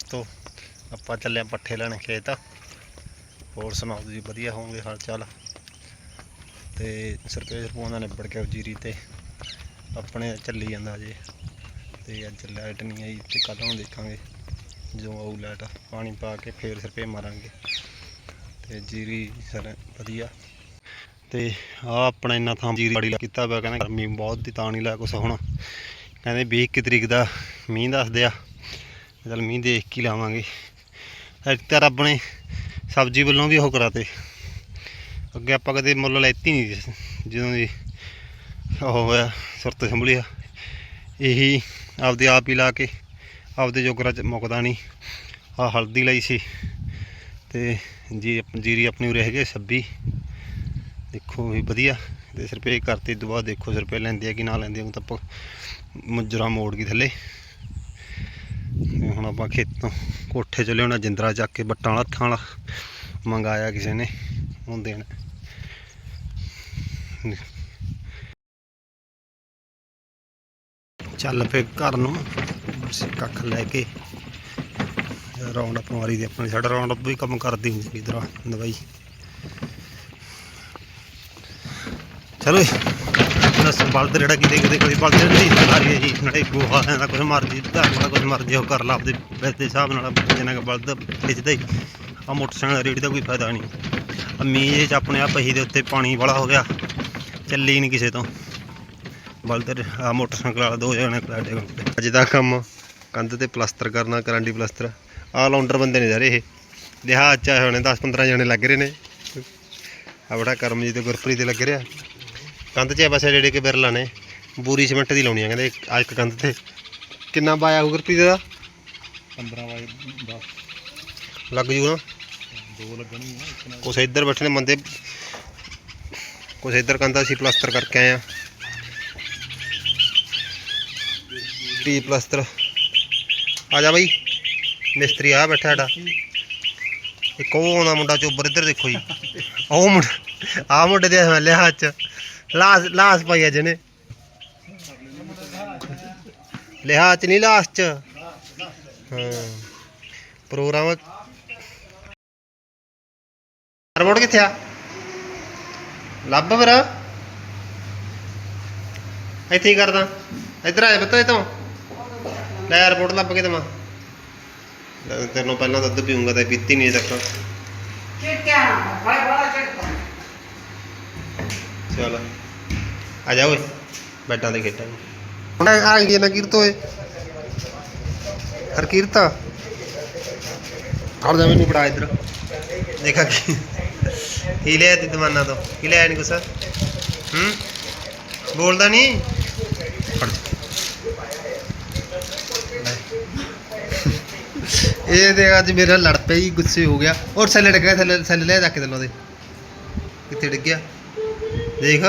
ਤੋਂ ਆਪਾਂ ਚੱਲੇ ਪੱਠੇ ਲੈਣ ਖੇਤ। ਹੋਰ ਸੁਣਾਓ ਤੁਸੀਂ ਵਧੀਆ ਹੋਵੋਗੇ ਹਾਲ ਚਾਲ ਤੇ ਸਰਪੇ ਸਰਪੂਆਂ ਦਾ ਨਿਬੜ ਗਿਆ ਜੀਰੀ ਤੇ। ਆਪਣੇ ਚੱਲੀ ਜਾਂਦਾ ਅਜੇ ਤੇ ਅੱਜ ਲਾਈਟ ਨਹੀਂ ਆਈ ਤੇ ਕੱਲ੍ਹ ਨੂੰ ਦੇਖਾਂਗੇ ਜਦੋਂ ਆਊ ਲਾਈਟ। ਪਾਣੀ ਪਾ ਕੇ ਫੇਰ ਸਰਪੇ ਮਾਰਾਂਗੇ। ਤੇ ਜੀਰੀ ਸਰ ਵਧੀਆ। ਤੇ ਆ ਆਪਣਾ ਇੰਨਾ ਥਾਂ ਜੀਰੀ ਬੜੀ ਕੀਤਾ ਪਿਆ, ਕਹਿੰਦੇ ਗਰਮੀ ਬਹੁਤ ਦੀ ਤਾਂ ਨਹੀਂ ਲਾ ਕੁਛ ਹੁਣ। ਕਹਿੰਦੇ 20 ਇੱਕੀ ਤਰੀਕ ਦਾ ਮੀਂਹ ਦੱਸਦੇ ਆ। ਚੱਲ ਮੀਂਹ ਦੇਖ ਕੇ ਲਾਵਾਂਗੇ। ਇੱਕ ਤਾਂ ਰੱਬ ਨੇ ਸਬਜ਼ੀ ਵੱਲੋਂ ਵੀ ਉਹ ਕਰਾਤੇ। ਅੱਗੇ ਆਪਾਂ ਕਦੇ ਮੁੱਲ ਲੈਤੀ ਨਹੀਂ ਜਦੋਂ ਦੀ ਉਹ ਹੋਇਆ, ਸੁਰਤ ਸੰਭਲਿਆ। ਇਹੀ ਆਪਦੇ ਆਪ ਹੀ ਲਾ ਕੇ ਆਪਦੇ ਜੋਗਰਾ ਚ ਮੁੱਕਦਾ ਨਹੀਂ। ਆ ਹਲਦੀ ਲਈ ਸੀ ਤੇ ਜੀ ਜੀਰੀ ਆਪਣੀ ਉਰੇ ਹੈਗੇ 26 ਦੇਖੋ ਵੀ ਵਧੀਆ। ਤੇ ਸਰਪੇ ਕਰਤੇ ਤੋਂ ਬਾਅਦ ਦੇਖੋ ਸਰਪੇ ਲੈਂਦੇ ਆ ਕਿ ਨਾ ਲੈਂਦੇ ਆ ਤਾਂ ਆਪਾਂ ਮੁਜਰਾ ਮੋੜ ਗਈ ਥੱਲੇ। ਤੇ ਹੁਣ ਆਪਾਂ ਖੇਤੋਂ ਕੋਠੇ ਚ ਲਿਆਉਣਾ, ਜਿੰਦਰਾ ਚੱਕ ਕੇ ਬੱਟਾਂ ਵਾਲਾ ਹੱਥਾਂ ਵਾਲਾ ਮੰਗਾਇਆ ਕਿਸੇ ਨੇ ਹੁਣ ਦੇਣ। ਚੱਲ ਫੇ ਘਰ ਨੂੰ ਕੱਖ ਲੈ ਕੇ ਰੌਂਡ ਅਪ ਮਾਰੀ ਦੀ ਆਪਣੀ, ਸਾਡਾ ਰੌਂਡ ਅਪ ਵੀ ਕੰਮ ਕਰਦੀ ਹੁੰਦੀ ਸੀ ਇਧਰ, ਦਵਾਈ। ਚਲੋ ਨਸ ਬਲਦ ਜਿਹੜਾ ਕਿਤੇ ਕਿਤੇ ਕੋਈ ਬਲਦ ਨਹੀਂ। ਮਾਰੀ ਜੀ ਨੜੇ ਗੋਹਾ ਦਾ ਕੁਝ ਮਰਜ਼ੀ ਧਾਰ ਕੁਝ ਮਰਜ਼ੀ ਉਹ ਕਰ ਲਾ ਆਪਦੇ ਪੈਸੇ ਹਿਸਾਬ ਨਾਲ ਜਿੰਨਾ ਕੁ ਬਲਦ ਖਿੱਚਦਾ ਹੀ। ਆ ਮੋਟਰਸਾਈਕਲ ਰੇੜੀ ਦਾ ਕੋਈ ਫਾਇਦਾ ਨਹੀਂ। ਆ ਮੀਂਹ ਚ ਆਪਣੇ ਆ ਪਹੀ ਦੇ ਉੱਤੇ ਪਾਣੀ ਵਾਲਾ ਹੋ ਗਿਆ, ਚੱਲੀ ਨਹੀਂ ਕਿਸੇ ਤੋਂ। ਬਲਦ ਆ ਮੋਟਰਸਾਈਕਲ ਵਾਲਾ ਦੋ ਜਣੇ ਕਲਾਡੇ ਕੋਲ। ਅੱਜ ਦਾ ਕੰਮ ਕੰਧ ਤੇ ਪਲਾਸਟਰ ਕਰਨਾ, ਕਰਾਂਡੀ ਪਲਾਸਟਰ ਆ ਲਾਉਂਡਰ ਬੰਦੇ ਨੇ ਸਾਰੇ ਇਹ। ਲਿਹਾਜ਼ ਚ ਆਏ ਹੋਣੇ 10 15 ਜਣੇ ਲੱਗ ਰਹੇ ਨੇ। ਆ ਬੜਾ ਕਰਮਜੀਤ ਤੇ ਗੁਰਪ੍ਰੀਤ ਦੇ ਲੱਗ ਰਿਹਾ। ਕੰਧ 'ਚ ਬਸ ਜਿਹੜੇ ਕਿ ਬਿਰਲਾ ਨੇ। ਬੂਰੀ ਸਿਮੈਂਟ ਦੀ ਲਾਉਣੀ ਆ ਕਹਿੰਦੇ ਆ ਇੱਕ ਕੰਧ ਤੇ। ਕਿੰਨਾ ਪਾਇਆ ਹੋਊ ਗੁਰਪ੍ਰੀਤ ਦਾ 15 ਵਾਏ 10 ਲੱਗ ਜੂ ਨਾ? ਦੋ ਲੱਗਣਗੀਆਂ ਕੁਛ ਇੱਧਰ ਬੈਠੇ ਨੇ ਬੰਦੇ। ਕੁਛ ਇੱਧਰ ਕੰਧਾ ਅਸੀਂ ਪਲਾਸਟਰ ਕਰਕੇ ਆਏ ਆ। ਟੀ ਪਲਾਸਟਰ ਆ ਜਾ ਬਈ। ਮਿਸਤਰੀ ਆ ਬੈਠਾ ਸਾਡਾ। ਇੱਕ ਉਹ ਆਉਂਦਾ ਮੁੰਡਾ ਚੋਬਰ ਇੱਧਰ ਦੇਖੋ ਜੀ। ਉਹ ਮੁੰਡਾ ਆ ਮੁੰਡੇ ਦੇ ਮੈਂ ਲਿਆ ਚ। લાશ લાશ પાઈ આજે ને ਲਿਹਾਜ਼ ਚ ਨਹੀਂ ਲਾਸ਼ ਚ? ਹਾਂ। ਪ੍ਰੋਗਰਾਮ ਰਿਮੋਟ ਕਿੱਥੇ ਆ? ਲੱਭ ਫਿਰ। ਇੱਥੇ ਹੀ ਕਰਦਾ। ਇੱਧਰ ਆ ਜਾ ਬੱਤਾ ਇਤੋਂ ਲੈ ਰਿਮੋਟ ਲੱਭ ਕੇ ਦਵਾਂ। ਤੇਰੇ ਨੂੰ ਪਹਿਲਾਂ ਦੁੱਧ ਪੀਉਂਗਾ ਤਾਂ ਪੀਤੀ ਨਹੀਂ ਸਕਦਾ ਕਿਹ ਕਿਆ? ਚਲ। ਆ ਜਾ ਓਏ ਬੈਡਾਂ ਤੇ ਖੇਡਾਂਗੇ ਹੁਣ ਆ ਗਈ ਨਾ ਕੀਰਤ ਓਏ। ਹਰ ਕੀਰਤ ਹਰ ਜਾ ਮੈਨੂੰ ਬੜਾ ਇੱਧਰ। ਦੇਖਾ ਕੀ ਕੀ ਲਿਆ ਤੀ ਦਮਾਨਾ ਤੋਂ? ਕੀ ਲਿਆ ਨਹੀਂ ਕੁਛ ਹੂੰ? ਬੋਲਦਾ ਨਹੀਂ ਫੜ। ਇਹ ਦੇ ਅੱਜ ਮੇਰਾ ਲੜ ਹੀ ਗੁੱਸੇ ਹੋ ਗਿਆ। ਔਰ ਥੱਲੇ ਡਿੱਗ ਗਿਆ ਥੱਲੇ ਲੈ ਜਾ ਕੇ ਥੱਲੋਂ ਦੇ ਕਿੱਥੇ ਡਿੱਗਿਆ ਦੇਖ